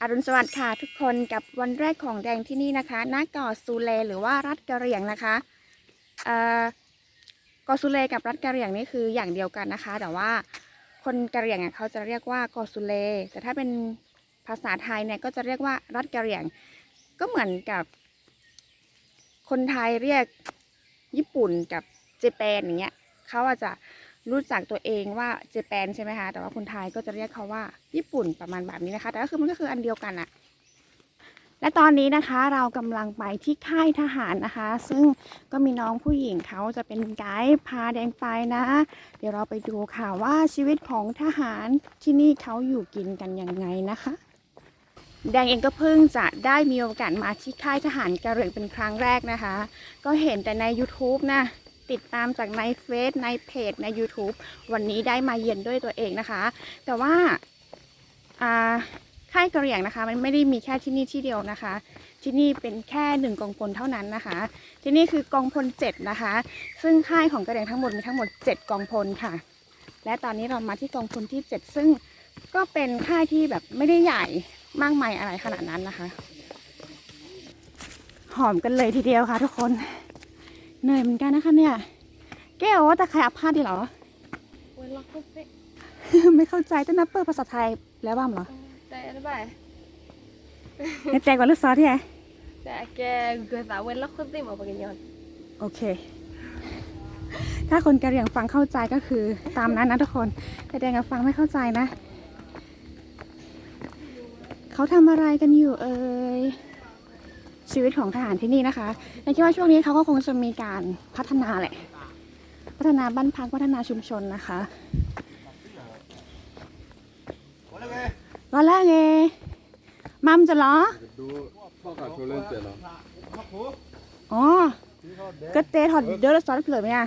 อรุณสวัสดิ์ค่ะทุกคนกับวันแรกของแดงที่นี่นะคะณเกาะซูเลหรือว่ารัฐกะเหรี่ยงนะคะเอ่อเกาะซูเลกับรัฐกะเหรี่ยงนี่คืออย่างเดียวกันนะคะ แต่ว่าคนกะเหรี่ยงเขาจะเรียกว่าเกาะซูเล แต่ถ้าเป็นภาษาไทยเนี่ยก็จะเรียกว่ารัฐกะเหรี่ยง ก็เหมือนกับ คนไทยเรียกญี่ปุ่นกับเจแปนอย่างเงี้ยเขาอาจจะ รู้จักตัวเองว่าเจแปนใช่ไหมคะ แต่ว่าคนไทยก็จะเรียกเขาว่าญี่ปุ่นประมาณแบบนี้นะคะ แต่ก็คือมันก็คืออันเดียวกันอะและตอนนี้นะคะเรากำลังไปที่ค่ายทหารนะคะ ซึ่งก็มีน้องผู้หญิงเขาจะเป็นไกด์พาแดงไปนะ เดี๋ยวเราไปดูค่ะว่าชีวิตของทหารที่นี่เขาอยู่กินกันยังไงนะคะ แดงเองก็เพิ่งจะได้มีโอกาสมาที่ค่ายทหารกะเหรี่ยงเป็นครั้งแรกนะคะ ก็เห็นแต่ใน YouTube นะ ติดตามจากในเฟซในเพจใน YouTube วันนี้ได้มาเยือนด้วยตัวเองนะคะ แต่ว่าค่ายกระเหรี่ยงนะคะ มันไม่ได้มีแค่ที่นี่ที่เดียวนะคะ ที่นี่เป็นแค่หนึ่งกองพลเท่านั้นนะคะ ที่นี่คือกองพลเจ็ดนะคะ ซึ่งค่ายของกระเหรี่ยงทั้งหมดมีทั้งหมดเจ็ดกองพลค่ะ และตอนนี้เรามาที่กองพลที่เจ็ดซึ่งก็เป็นค่ายที่แบบไม่ได้ใหญ่มากมายอะไรขนาดนั้นนะคะ หอมกันเลยทีเดียวค่ะทุกคน เหนื่อยเหมือนกันนะคะเนี่ย แก้วว่าแต่ใครอัพพาดดีเหรอ Wala ko pe. ไม่เข้าใจแต่นับเปิดภาษาไทยแล้วบ้างเหรอ Det er det bare. ในใจกว่าลูกซอสที่ไหน Det er ikke godt. Wala ko din mo pa ganyan. โอเค ถ้าคนกะเหรี่ยงฟังเข้าใจก็คือตามนั้นนะทุกคน แต่แดงกับฟังไม่เข้าใจนะ เขาทำอะไรกันอยู่เอ่ย ชีวิตของทหารที่นี่นะคะในคิดว่าช่วงนี้เขาก็คงจะมีการพัฒนาแหละ พัฒนาบ้านพักพัฒนาชุมชนนะคะว่าแล้วไงมัมจะรออกับโชเล่นเจ็ดเหรออ๋อก็เตถอดเดอร์ซอสเปลือไหมอะ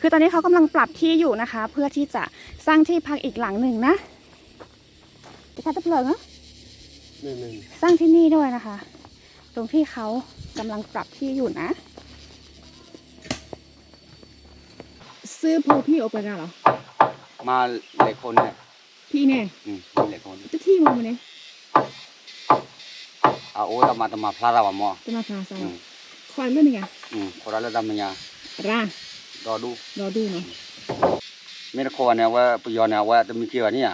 คือตอนนี้เขากำลังปรับที่อยู่นะคะ เพื่อที่จะสร้างที่พักอีกหลังหนึ่งนะจะคัดตะเปลือกเนาะ สร้างที่นี่ด้วยนะคะตรงที่เขากำลังปรับที่อยู่นะ ซื้อโพพี่โอเปร่าเหรอ มาเหล็กคนเนี่ยพี่เนี่ยอืมมาเหล็กคนจะที่มันเนี่ยอาโอ้ตามาตามาพลาดาวมอจะมาพาซาอืมควายเรื่องนึงอะอืมคนละดำมันยาร่าดอดูรอดูเนาะไม่ได้คนเนี่ยว่าปยอนเนี่ยว่าจะมีเกี่ยวเนี่ย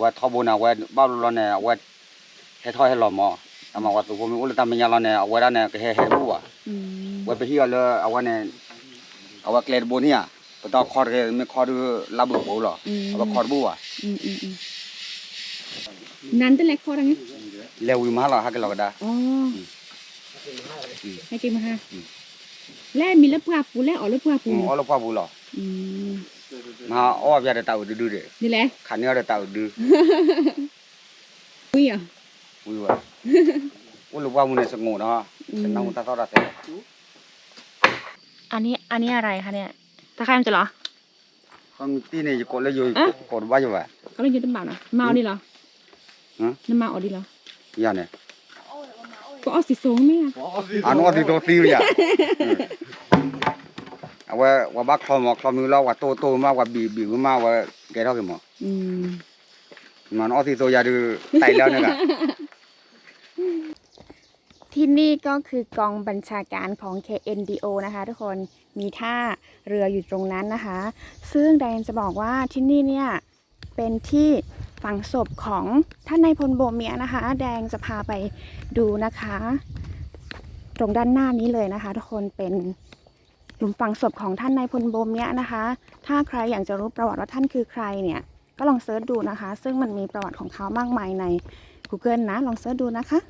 ว่าทอบุนะว่าบ้าลุนเนี่ยว่า ให้ทอให้หล่อมอตามาว่าตัวผมอุลตามันยาเราเนี่ยว่าเนี่ยก็ให้ให้รู้ว่าอืมว่าไปเที่ยวเลยเอาว่าเนี่ยเอาว่าเกลดบุเนี่ยปตอคอร์ไม่คอร์ดูลาบุบุหรออืมเอาว่าคอร์บัวอืมอืมอืมนั้นจะเล็กคอร์อะไรเงี้ยเลวิมาหรอฮักเราก็ได้อ๋อออืมให้กินมาฮะอืมแล้วมีเล็บปลาปูแล้วอ๋อเล็บปลาปูอืมเอาละพ่อบุหรออืมมาอ้อจะได้ตาดูดูเด้นี่แหละขันเนี่ยได้ตาดูอุ้ยอะอุ้ยว่ะ อุ้ยลูกว่ามึงเนี่ยสงบเนาะอืมฉันนั่งตาทอดแต่อันนี้อันนี้อะไรคะเนี่ยตะไคร้มันจะเหรอเขามีตีเนี่ยอยู่กดแล้วอยู่เอ๊ะกดว่าอยู่ว่ะเขาเรียกยืดน้ำเปล่านะเมานี่เหรอฮะน้ำเมาเอาดีเหรออย่าเนี่ยก็เอาสีส้มไหมอะอันว่าที่ตัวตีอย่าเอาว่าว่าบักคลอมคลอมมือเราว่าโตโตมากว่าบีบีมากว่าแกเท่ากันมั้งอืมมันอ้อที่ตัวยาดูไตแล้วเนี่ย ที่นี่ก็คือกองบัญชาการของ KNDO นะคะ ทุกคนมีท่าเรืออยู่ตรงนั้นนะคะ ซึ่งแดนจะบอกว่าที่นี่เนี่ยเป็นที่ฝังศพของท่านนายพลโบเมียนะคะ แดงจะพาไปดูนะคะ ตรงด้านหน้านี้เลยนะคะ ทุกคนเป็นหลุมฝังศพของท่านนายพลโบเมียนะคะ ถ้าใครอยากจะรู้ประวัติว่าท่านคือใครเนี่ยก็ลองเซิร์ชดูนะคะ ซึ่งมันมีประวัติของเขามากมายใน Google นะลองเซิร์ชดูนะคะ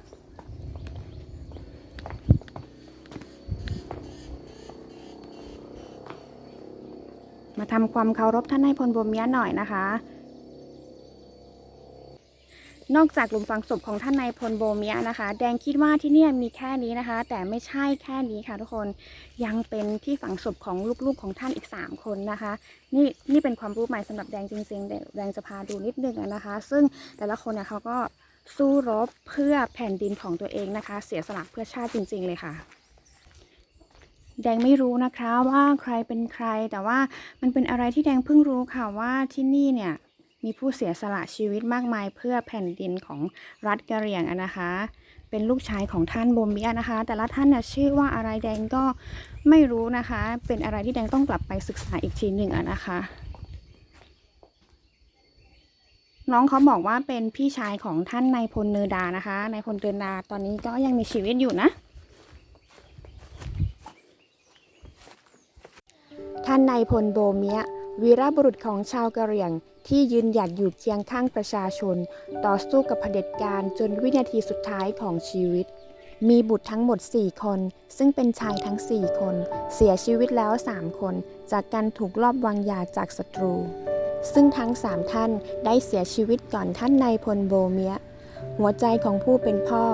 มาทำความเคารพท่านนายพลบัวเมียหน่อยนะคะ นอกจากหลุมฝังศพของท่านนายพลโบเมียนะคะ แดงคิดว่าที่นี่มีแค่นี้นะคะ แต่ไม่ใช่แค่นี้ค่ะทุกคนยังเป็นที่ฝังศพของลูกๆของท่านอีก 3 คนนะคะ นี่นี่เป็นความรู้ใหม่สำหรับแดงจริงๆแดงจะพาดูนิดนึงนะคะ ซึ่งแต่ละคนเนี่ยเขาก็สู้รบเพื่อแผ่นดินของตัวเองนะคะ เสียสละเพื่อชาติจริง ๆ เลยค่ะ แดงไม่รู้นะคะว่าใครเป็นใคร แต่ว่ามันเป็นอะไรที่แดงเพิ่งรู้ค่ะว่าที่นี่เนี่ยมีผู้เสียสละชีวิตมากมายเพื่อแผ่นดินของรัฐกะเหรี่ยงนะคะ เป็นลูกชายของท่านโบเมียนะคะ แต่ละท่านน่ะชื่อว่าอะไรแดงก็ไม่รู้นะคะ เป็นอะไรที่แดงต้องกลับไปศึกษาอีกทีหนึ่งอะนะคะ น้องเขาบอกว่าเป็นพี่ชายของท่านนายพลเนดานะคะนายพลเนอดาตอนนี้ก็ยังมีชีวิตอยู่นะานนายพลโบเมียวีรบุรุษของชาวกะเหรี่ยงที่ยืนหยัดอยู่เคียงข้างประชาชน ต่อสู้กับเผด็จการจนวินาทีสุดท้ายของชีวิต มีบุตรทั้งหมด 4 คน ซึ่งเป็นชายทั้ง 4 คน เสียชีวิตแล้ว 3 คน จากการถูกลอบวางยาจากศัตรู ซึ่งทั้ง 3 ท่านได้เสียชีวิตก่อนท่านนายพลโบเมียหัวใจของผู้เป็นพ่อ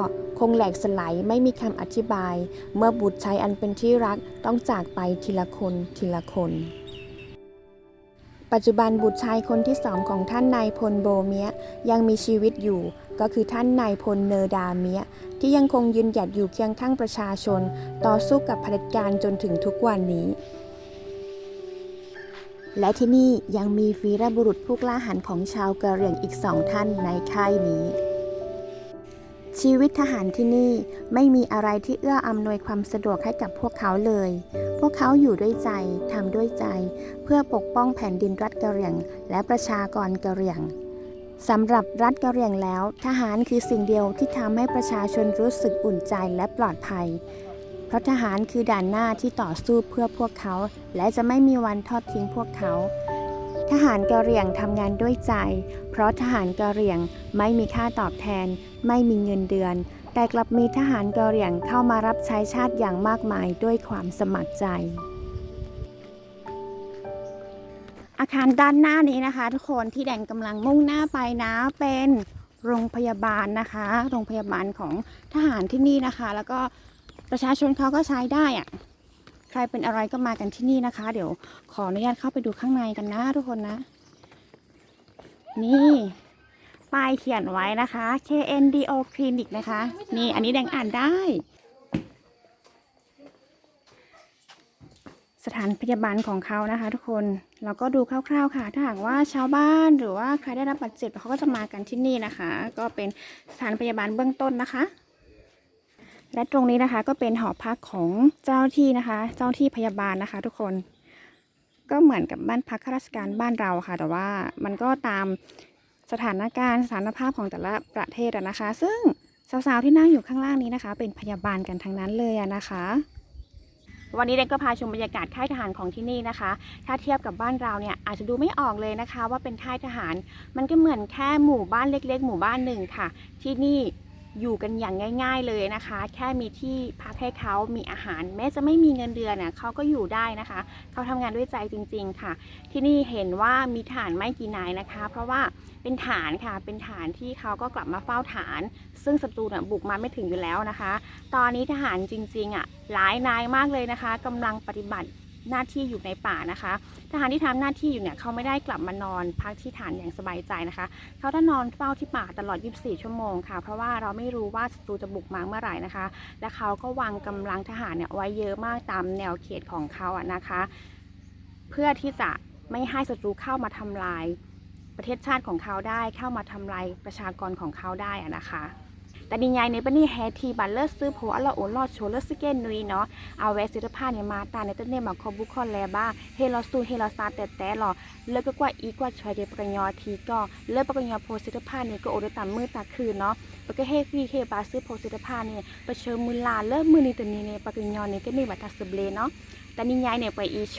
งแหลกสลายไม่มีคำอธิบาย เมื่อบุตรชายอันเป็นที่รักต้องจากไปทีละคนทีละคน ปัจจุบันบุตรชายคนที่สองของท่านนายพลโบเมียยังมีชีวิตอยู่ ก็คือท่านนายพลเนอดาเมียที่ยังคงยืนหยัดอยู่เคียงข้างประชาชน ต่อสู้กับเผด็จการจนถึงทุกวันนี้และที่นี่ยังมีวีรบุรุษผู้กล้าหาญของชาวกะเหรี่ยงอีกสองท่านในค่ายนี้ ชีวิตทหารที่นี่ไม่มีอะไรที่เอื้ออำนวยความสะดวกให้กับพวกเขาเลย พวกเขาอยู่ด้วยใจทำด้วยใจ เพื่อปกป้องแผ่นดินรัฐกะเหรี่ยง และประชากรกะเหรี่ยงสำหรับรัฐกะเหรี่ยงแล้ว ทหารคือสิ่งเดียวที่ทำให้ประชาชนรู้สึกอุ่นใจและปลอดภัย เพราะทหารคือด่านหน้าที่ต่อสู้เพื่อพวกเขา และจะไม่มีวันทอดทิ้งพวกเขา ทหารกะเหรี่ยงทำงานด้วยใจ เพราะทหารกะเหรี่ยงไม่มีค่าตอบแทน ไม่มีเงินเดือน แต่กลับมีทหารกะเหรี่ยงเข้ามารับใช้ชาติอย่างมากมายด้วยความสมัครใจ อาคารด้านหน้านี้นะคะ ทุกคนที่แดงกำลังมุ่งหน้าไปนะเป็นโรงพยาบาลนะคะ โรงพยาบาลของทหารที่นี่นะคะ แล้วก็ประชาชนเขาก็ใช้ได้อะ ใครเป็นอะไรก็มากันที่นี่นะคะ เดี๋ยวขออนุญาตเข้าไปดูข้างในกันนะทุกคนนะ นี่ป้ายเขียนไว้นะคะ KNDO Clinic นะคะ นี่อันนี้แดงอ่านได้ สถานพยาบาลของเขานะคะ ทุกคนเราก็ดูคร่าวๆค่ะ ถ้าหากว่าชาวบ้านหรือว่าใครได้รับบาดเจ็บเขาก็จะมากันที่นี่นะคะ ก็เป็นสถานพยาบาลเบื้องต้นนะคะ และตรงนี้นะคะก็เป็นหอพักของเจ้าที่นะคะ เจ้าที่พยาบาลนะคะ ทุกคนก็เหมือนกับบ้านพักข้าราชการบ้านเราค่ะ แต่ว่ามันก็ตามสถานการณ์สถานภาพของแต่ละประเทศนะคะ ซึ่งสาวๆที่นั่งอยู่ข้างล่างนี้นะคะ เป็นพยาบาลกันทั้งนั้นเลยนะคะ วันนี้เด็กก็พาชมบรรยากาศค่ายทหารของที่นี่นะคะ ถ้าเทียบกับบ้านเราเนี่ยอาจจะดูไม่ออกเลยนะคะ ว่าเป็นค่ายทหาร มันก็เหมือนแค่หมู่บ้านเล็ก ๆ หมู่บ้านหนึ่งค่ะ ที่นี่ อยู่กันอย่างง่าย ๆเลยนะคะ แค่มีที่พักให้เขามีอาหาร แม้จะไม่มีเงินเดือนเนี่ยเขาก็อยู่ได้นะคะ เขาทำงานด้วยใจจริง ๆค่ะ ที่นี่เห็นว่ามีฐานไม่กี่นายนะคะ เพราะว่าเป็นฐานค่ะ เป็นฐานที่เขาก็กลับมาเฝ้าฐาน ซึ่งศัตรูเนี่ยบุกมาไม่ถึงอยู่แล้วนะคะ ตอนนี้ทหารจริงๆอะหลายนายมากเลยนะคะกำลังปฏิบัติ หน้าที่อยู่ในป่านะคะ ทหารที่ทำหน้าที่อยู่เนี่ยเขาไม่ได้กลับมานอนพักที่ฐานอย่างสบายใจนะคะ เขาต้องนอนเฝ้าที่ป่าตลอด 24 ชั่วโมงค่ะ เพราะว่าเราไม่รู้ว่าศัตรูจะบุกมาเมื่อไหร่นะคะ และเขาก็วางกำลังทหารเนี่ยไว้เยอะมากตามแนวเขตของเขาอะนะคะ เพื่อที่จะไม่ให้ศัตรูเข้ามาทำลายประเทศชาติของเขาได้เข้ามาทำลายประชากรของเขาได้อะนะคะ แต่ดีไงในปนี่แฮทีบัลเลอร์ซื้อโพอัลลอโอลอดโชเลอร์สเกนนุยเนาะเอาแวสิทผ้าเนี่ยมาตาในต้นเนี่ยมาคอบุคอนแลบ้าเฮลอสูเฮลอซาแต่แต่หรอเลิกก็กว่าอีกว่าชอยเดปกยอทีก็เลิกปกยอโพสิทผ้าเนี่ยก็โอดตามมือตาคืนเนาะปกเฮฟีเฮบาซื้อโพสิทผ้าเนี่ยประเชิญมือลาเลิกมือนี่ตัวนี้เนี่ยปกยอเนี่ยก็นี่บัตาสเบลเนาะแต่นิยายเนี่ยไปอีโช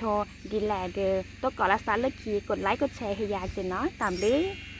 ดีแลเดอตัวก่อนละซันเลิกคีกดไลค์กดแชร์ให้ยาเจนเนาะตามเลย